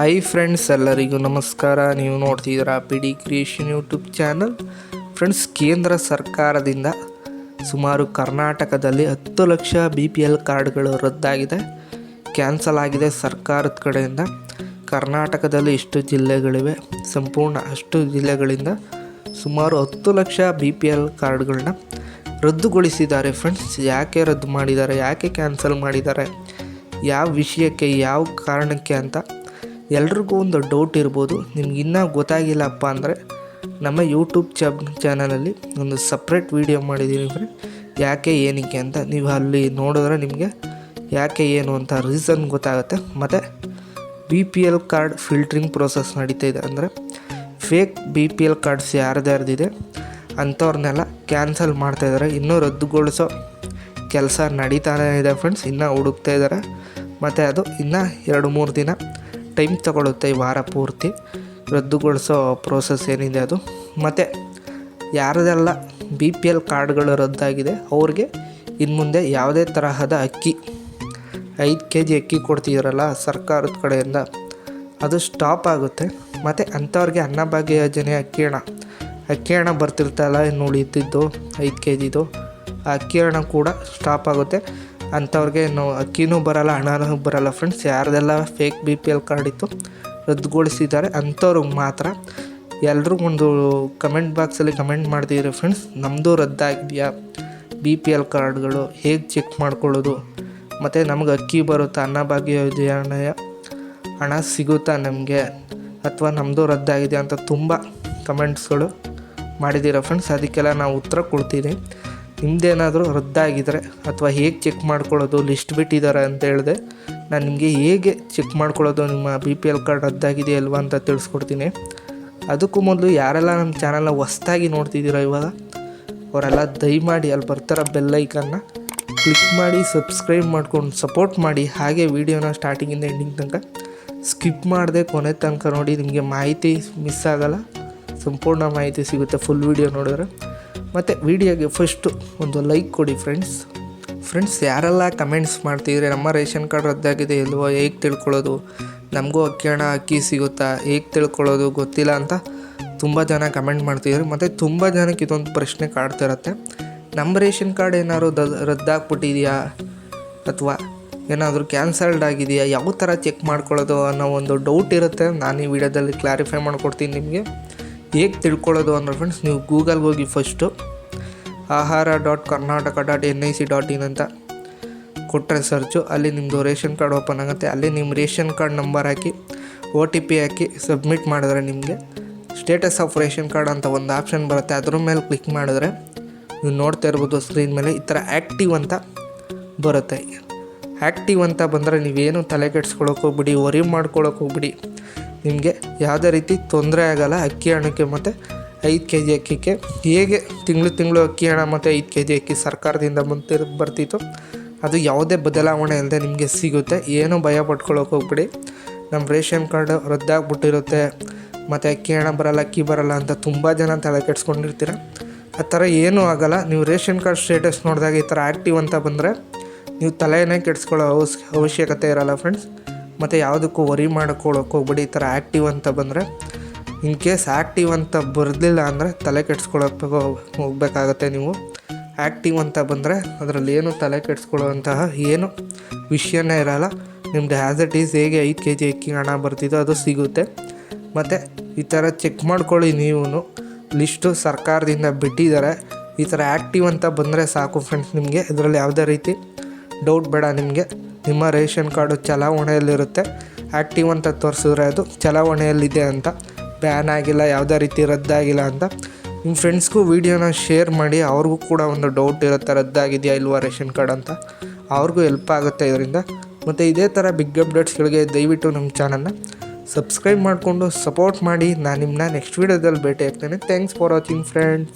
Hi friends ಎಲ್ಲರಿಗೂ ನಮಸ್ಕಾರ. ನೀವು ನೋಡ್ತಿದ್ದೀರಾ P D creation YouTube channel friends ಕೇಂದ್ರ ಸರ್ಕಾರದಿಂದ ಸುಮಾರು ಕರ್ನಾಟಕದಲ್ಲಿ ಹತ್ತು ಲಕ್ಷ ಬಿ ಪಿ ಎಲ್ ಕಾರ್ಡ್ಗಳು ರದ್ದಾಗಿದೆ. ಕ್ಯಾನ್ಸಲ್ ಆಗಿದೆ ಸರ್ಕಾರದ ಕಡೆಯಿಂದ. ಕರ್ನಾಟಕದಲ್ಲಿ ಇಷ್ಟು ಜಿಲ್ಲೆಗಳಿವೆ. ಸಂಪೂರ್ಣ ಅಷ್ಟು ಜಿಲ್ಲೆಗಳಿಂದ ಸುಮಾರು ಹತ್ತು ಲಕ್ಷ ಬಿ ಪಿ ಎಲ್ ಕಾರ್ಡ್ಗಳನ್ನ ರದ್ದುಗೊಳಿಸಿದ್ದಾರೆ ಫ್ರೆಂಡ್ಸ್ ಯಾಕೆ ರದ್ದು ಮಾಡಿದ್ದಾರೆ? ಯಾಕೆ ಕ್ಯಾನ್ಸಲ್ ಮಾಡಿದ್ದಾರೆ? ಯಾವ ವಿಷಯಕ್ಕೆ, ಯಾವ ಕಾರಣಕ್ಕೆ ಅಂತ ಎಲ್ರಿಗೂ ಒಂದು ಡೌಟ್ ಇರ್ಬೋದು. ನಿಮ್ಗೆ ಇನ್ನೂ ಗೊತ್ತಾಗಿಲ್ಲಪ್ಪ ಅಂದರೆ ನಮ್ಮ ಯೂಟ್ಯೂಬ್ ಚಬ್ ಚಾನಲಲ್ಲಿ ಒಂದು ಸಪ್ರೇಟ್ ವೀಡಿಯೋ ಮಾಡಿದ್ದೀನಿ ಫ್ರೆಂಡ್ ಯಾಕೆ ಏನಕ್ಕೆ ಅಂತ ನೀವು ಅಲ್ಲಿ ನೋಡಿದ್ರೆ ನಿಮಗೆ ಯಾಕೆ ಏನು ಅಂತ ರೀಸನ್ ಗೊತ್ತಾಗುತ್ತೆ. ಮತ್ತು B P L card filtering process ನಡೀತಾ ಇದೆ ಅಂದರೆ fake B P L cards ಯಾರ್ದ್ಯಾರ್ದಿದೆ ಅಂಥವ್ರನ್ನೆಲ್ಲ ಕ್ಯಾನ್ಸಲ್ ಮಾಡ್ತಾಯಿದ್ದಾರೆ ಇನ್ನೂ ರದ್ದುಗೊಳಿಸೋ ಕೆಲಸ ನಡೀತಾನೇ ಇದೆ ಫ್ರೆಂಡ್ಸ್ ಇನ್ನೂ ಹುಡುಕ್ತಾ ಇದ್ದಾರೆ. ಮತ್ತು ಅದು ಇನ್ನೂ ಎರಡು ಮೂರು ದಿನ ಟೈಮ್ ತಗೊಳುತ್ತೆ ಈ ವಾರ ಪೂರ್ತಿ. ರದ್ದುಗೊಳಿಸೋ ಪ್ರೋಸೆಸ್ ಏನಿದೆ ಅದು. ಮತ್ತು ಯಾರದೆಲ್ಲ ಬಿ ಪಿ ಎಲ್ ಕಾರ್ಡ್ಗಳು ರದ್ದಾಗಿದೆ, ಅವ್ರಿಗೆ ಇನ್ನು ಮುಂದೆ ಯಾವುದೇ ತರಹದ ಅಕ್ಕಿ, ಐದು ಕೆ ಜಿ ಅಕ್ಕಿ ಕೊಡ್ತಿದ್ದೀರಲ್ಲ ಸರ್ಕಾರದ ಕಡೆಯಿಂದ, ಅದು ಸ್ಟಾಪ್ ಆಗುತ್ತೆ. ಮತ್ತು ಅಂಥವ್ರಿಗೆ ಅನ್ನಭಾಗ್ಯ ಯೋಜನೆ ಅಕ್ಕಿ ಹಣ. ಅಕ್ಕಿ ಹಣ ಬರ್ತಿರ್ತಲ್ಲ ಇನ್ನು ಉಳಿದಿದ್ದು ಐದು ಕೆ ಜಿದು ಆ ಅಕ್ಕಿ ಹಣ ಕೂಡ ಸ್ಟಾಪ್ ಆಗುತ್ತೆ. ಅಂಥವ್ರಿಗೆ ನಾವು, ಅಕ್ಕಿನೂ ಬರಲ್ಲ, ಹಣನೂ ಬರಲ್ಲ friends ಯಾರ್ದೆಲ್ಲ fake B P L card ಇತ್ತು, ರದ್ದುಗೊಳಿಸಿದ್ದಾರೆ. ಅಂಥವ್ರಿಗೆ ಮಾತ್ರ ಎಲ್ಲರೂ ಒಂದು ಕಮೆಂಟ್ ಬಾಕ್ಸಲ್ಲಿ ಕಮೆಂಟ್ ಮಾಡ್ತಿದ್ದೀರಿ ಫ್ರೆಂಡ್ಸ್ ನಮ್ಮದು ರದ್ದಾಗಿದೆಯಾ? ಬಿ ಪಿ ಎಲ್ ಕಾರ್ಡ್ಗಳು ಹೇಗೆ ಚೆಕ್ ಮಾಡ್ಕೊಳ್ಳೋದು? ಮತ್ತು ನಮ್ಗೆ ಅಕ್ಕಿ ಬರುತ್ತಾ? ಅನ್ನಭಾಗ್ಯ ಯೋಜನೆಯ ಹಣ ಸಿಗುತ್ತಾ ನಮಗೆ? ಅಥವಾ ನಮ್ಮದು ರದ್ದಾಗಿದೆ ಅಂತ ತುಂಬ ಕಮೆಂಟ್ಸ್ಗಳು ಮಾಡಿದ್ದೀರ ಫ್ರೆಂಡ್ಸ್ ಅದಕ್ಕೆಲ್ಲ ನಾವು ಉತ್ತರ ಕೊಡ್ತೀನಿ ನಿಮ್ಮದೇನಾದರೂ ರದ್ದಾಗಿದ್ದರೆ ಅಥವಾ ಹೇಗೆ ಚೆಕ್ ಮಾಡ್ಕೊಳ್ಳೋದು ಲಿಸ್ಟ್ ಬಿಟ್ಟಿದ್ದಾರೆ ಅಂತ ಹೇಳಿದೆ, ನಾನು ನಿಮಗೆ ಹೇಗೆ ಚೆಕ್ ಮಾಡ್ಕೊಳ್ಳೋದು, ನಿಮ್ಮ ಬಿ ಪಿ ಎಲ್ ಕಾರ್ಡ್ ರದ್ದಾಗಿದೆಯಾ ಅಲ್ವಾ ಅಂತ ತಿಳಿಸ್ಕೊಡ್ತೀನಿ. ಅದಕ್ಕೂ ಮೊದಲು ಯಾರೆಲ್ಲ ನಮ್ಮ ಚಾನಲ್ನ ಹೊಸ್ದಾಗಿ ನೋಡ್ತಿದ್ದೀರೋ ಇವಾಗ, ಅವರೆಲ್ಲ ದಯಮಾಡಿ ಅಲ್ಲಿ ಬರ್ತಾರ ಬೆಲ್ ಐಕನ್ನ ಕ್ಲಿಕ್ ಮಾಡಿ ಸಬ್ಸ್ಕ್ರೈಬ್ ಮಾಡ್ಕೊಂಡು ಸಪೋರ್ಟ್ ಮಾಡಿ, ಹಾಗೆ ವೀಡಿಯೋನ ಸ್ಟಾರ್ಟಿಂಗಿಂದ ಎಂಡಿಂಗ್ ತನಕ ಸ್ಕಿಪ್ ಮಾಡದೆ ಕೊನೆ ತನಕ ನೋಡಿ ನಿಮಗೆ ಮಾಹಿತಿ ಮಿಸ್ ಆಗೋಲ್ಲ, ಸಂಪೂರ್ಣ ಮಾಹಿತಿ ಸಿಗುತ್ತೆ ಫುಲ್ ವೀಡಿಯೋ ನೋಡಿದ್ರೆ. ಮತ್ತು ವಿಡಿಯೋಗೆ ಫಸ್ಟು ಒಂದು ಲೈಕ್ ಕೊಡಿ ಫ್ರೆಂಡ್ಸ್ ಫ್ರೆಂಡ್ಸ್ ಯಾರೆಲ್ಲ ಕಮೆಂಟ್ಸ್ ಮಾಡ್ತಿದ್ರೆ ನಮ್ಮ ರೇಷನ್ ಕಾರ್ಡ್ ರದ್ದಾಗಿದೆ ಇಲ್ವೋ ಹೇಗೆ ತಿಳ್ಕೊಳ್ಳೋದು? ನಮಗೂ ಅಕ್ಕಿ ಹಣ ಅಕ್ಕಿ ಸಿಗುತ್ತಾ? ಹೇಗೆ ತಿಳ್ಕೊಳ್ಳೋದು? ಗೊತ್ತಿಲ್ಲ ಅಂತ ತುಂಬ ಜನ ಕಮೆಂಟ್ ಮಾಡ್ತಿದ್ರು. ಮತ್ತು ತುಂಬ ಜನಕ್ಕೆ ಇದೊಂದು ಪ್ರಶ್ನೆ ಕಾಡ್ತಿರತ್ತೆ ನಮ್ಮ ರೇಷನ್ ಕಾರ್ಡ್ ಏನಾದರೂ ದ, ರದ್ದಾಗ್ಬಿಟ್ಟಿದೆಯಾ? ಅಥವಾ ಏನಾದರೂ ಕ್ಯಾನ್ಸಲ್ಡ್ ಆಗಿದೆಯಾ? ಯಾವ ಥರ ಚೆಕ್ ಮಾಡ್ಕೊಳ್ಳೋದು ಅನ್ನೋ ಒಂದು ಡೌಟ್ ಇರುತ್ತೆ. ನಾನು ಈ ವಿಡಿಯೋದಲ್ಲಿ ಕ್ಲಾರಿಫೈ ಮಾಡಿಕೊಡ್ತೀನಿ ನಿಮಗೆ. ಹೇಗೆ ತಿಳ್ಕೊಳ್ಳೋದು ಅಂದ್ರೆ ಫ್ರೆಂಡ್ಸ್ ನೀವು ಗೂಗಲ್ಗೆ ಹೋಗಿ ಫಸ್ಟು ಆಹಾರ dot Karnataka dot N I C dot in ಅಂತ ಕೊಟ್ಟರೆ ಸರ್ಚು ಅಲ್ಲಿ ನಿಮ್ಮದು ರೇಷನ್ ಕಾರ್ಡ್ ಓಪನ್ ಆಗುತ್ತೆ. ಅಲ್ಲಿ ನಿಮ್ಮ ರೇಷನ್ ಕಾರ್ಡ್ ನಂಬರ್ ಹಾಕಿ ಒ ಟಿ ಪಿ ಹಾಕಿ ಸಬ್ಮಿಟ್ ಮಾಡಿದ್ರೆ ನಿಮಗೆ ಸ್ಟೇಟಸ್ ಆಫ್ ರೇಷನ್ ಕಾರ್ಡ್ ಅಂತ ಒಂದು ಆಪ್ಷನ್ ಬರುತ್ತೆ. ಅದ್ರ ಮೇಲೆ ಕ್ಲಿಕ್ ಮಾಡಿದ್ರೆ ನೀವು ನೋಡ್ತಾ ಇರ್ಬೋದು ಸ್ಕ್ರೀನ್ ಮೇಲೆ ಈ ಥರ ಆ್ಯಕ್ಟಿವ್ ಅಂತ ಬರುತ್ತೆ. ಆ್ಯಕ್ಟಿವ್ ಅಂತ ಬಂದರೆ ನೀವೇನು ತಲೆ ಕೆಡ್ಸ್ಕೊಳಕ್ಕೆ ಹೋಗ್ಬಿಡಿ ವರಿ ಮಾಡ್ಕೊಳಕ್ಕೆ ಹೋಗ್ಬಿಡಿ. ನಿಮಗೆ ಯಾವುದೇ ರೀತಿ ತೊಂದರೆ ಆಗಲ್ಲ ಅಕ್ಕಿ ಹಣಕ್ಕೆ ಮತ್ತು ಐದು ಕೆ ಜಿ ಅಕ್ಕಿಗೆ. ಹೇಗೆ ತಿಂಗಳು ತಿಂಗಳು ಅಕ್ಕಿ ಹಣ ಮತ್ತು ಐದು ಕೆ ಜಿ ಅಕ್ಕಿ ಸರ್ಕಾರದಿಂದ ಬಂತಿರ್ ಬರ್ತಿತ್ತು, ಅದು ಯಾವುದೇ ಬದಲಾವಣೆ ಇಲ್ಲದೆ ನಿಮಗೆ ಸಿಗುತ್ತೆ. ಏನೂ ಭಯ ಪಟ್ಕೊಳ್ಳೋಕೆ ಹೋಗ್ಬಿಡಿ. ನಮ್ಮ ರೇಷನ್ ಕಾರ್ಡ್ ರದ್ದಾಗ್ಬಿಟ್ಟಿರುತ್ತೆ. ಮತ್ತು ಅಕ್ಕಿ ಹಣ ಬರಲ್ಲ, ಅಕ್ಕಿ ಬರಲ್ಲ ಅಂತ ತುಂಬ ಜನ ತಲೆ ಕೆಡ್ಸ್ಕೊಂಡಿರ್ತೀರ. ಆ ಥರ ಏನೂ ಆಗಲ್ಲ. ನೀವು ರೇಷನ್ ಕಾರ್ಡ್ ಸ್ಟೇಟಸ್ ನೋಡಿದಾಗ ಈ ಥರ ಆ್ಯಕ್ಟಿವ್ ಅಂತ ಬಂದರೆ ನೀವು ತಲೆಯೇ ಕೆಡಿಸ್ಕೊಳ್ಳೋ ಅವಶ್ಯಕತೆ ಇರಲ್ಲ ಫ್ರೆಂಡ್ಸ್ ಮತ್ತು ಯಾವುದಕ್ಕೂ ವರಿ ಮಾಡ್ಕೊಳ್ಳೋಕೆ ಹೋಗ್ಬೇಡಿ, ಈ ಥರ ಆ್ಯಕ್ಟಿವ್ ಅಂತ ಬಂದರೆ ಇನ್ ಕೇಸ್ ಆ್ಯಕ್ಟಿವ್ ಅಂತ ಬರಲಿಲ್ಲ ಅಂದರೆ ತಲೆ ಕೆಡ್ಸ್ಕೊಳ್ಳೋಕೆ ಹೋಗ್ಬೇಕಾಗತ್ತೆ ನೀವು. ಆ್ಯಕ್ಟಿವ್ ಅಂತ ಬಂದರೆ ಅದರಲ್ಲಿ ಏನು ತಲೆ ಕೆಡಿಸ್ಕೊಳ್ಳುವಂತಹ ಏನು ವಿಷಯನೇ ಇರಲ್ಲ. ನಿಮ್ಮದು ಆ್ಯಸ್ ಇಟ್ ಈಸ್ ಹೇಗೆ ಐದು ಕೆ ಜಿ ಅಕ್ಕಿ ಹಣ ಬರ್ತಿದ್ದೋ ಅದು ಸಿಗುತ್ತೆ. ಮತ್ತು ಈ ಥರ ಚೆಕ್ ಮಾಡ್ಕೊಳ್ಳಿ ನೀವು ಲಿಸ್ಟು ಸರ್ಕಾರದಿಂದ ಬಿಟ್ಟಿದ್ದಾರೆ. ಈ ಥರ ಆ್ಯಕ್ಟಿವ್ ಅಂತ ಬಂದರೆ ಸಾಕು ಫ್ರೆಂಡ್ಸ್ ನಿಮಗೆ. ಇದರಲ್ಲಿ ಯಾವುದೇ ರೀತಿ ಡೌಟ್ ಬೇಡ ನಿಮಗೆ. ನಿಮ್ಮ ರೇಷನ್ ಕಾರ್ಡು ಚಲಾವಣೆಯಲ್ಲಿರುತ್ತೆ. ಆ್ಯಕ್ಟಿವ್ ಅಂತ ತೋರಿಸಿದ್ರೆ ಅದು ಚಲಾವಣೆಯಲ್ಲಿದೆ ಅಂತ. ಬ್ಯಾನ್ ಆಗಿಲ್ಲ, ಯಾವುದೇ ರೀತಿ ರದ್ದಾಗಿಲ್ಲ ಅಂತ. ನಿಮ್ಮ ಫ್ರೆಂಡ್ಸ್ಗೂ ವೀಡಿಯೋನ ಶೇರ್ ಮಾಡಿ, ಅವ್ರಿಗೂ ಕೂಡ ಒಂದು ಡೌಟ್ ಇರುತ್ತೆ ರದ್ದಾಗಿದೆಯಾ ಇಲ್ವಾ ರೇಷನ್ ಕಾರ್ಡ್ ಅಂತ. ಅವ್ರಿಗೂ ಹೆಲ್ಪ್ ಆಗುತ್ತೆ ಇದರಿಂದ. ಮತ್ತು ಇದೇ ಥರ ಬಿಗ್ ಅಪ್ಡೇಟ್ಸ್ಗಳಿಗೆ ದಯವಿಟ್ಟು ನಮ್ಮ ಚಾನಲ್ನ ಸಬ್ಸ್ಕ್ರೈಬ್ ಮಾಡಿಕೊಂಡು ಸಪೋರ್ಟ್ ಮಾಡಿ. ನಾನು ನಿಮ್ಮನ್ನ ನೆಕ್ಸ್ಟ್ ವೀಡಿಯೋದಲ್ಲಿ ಭೇಟಿ ಆಗ್ತೇನೆ. Thanks for watching, friends.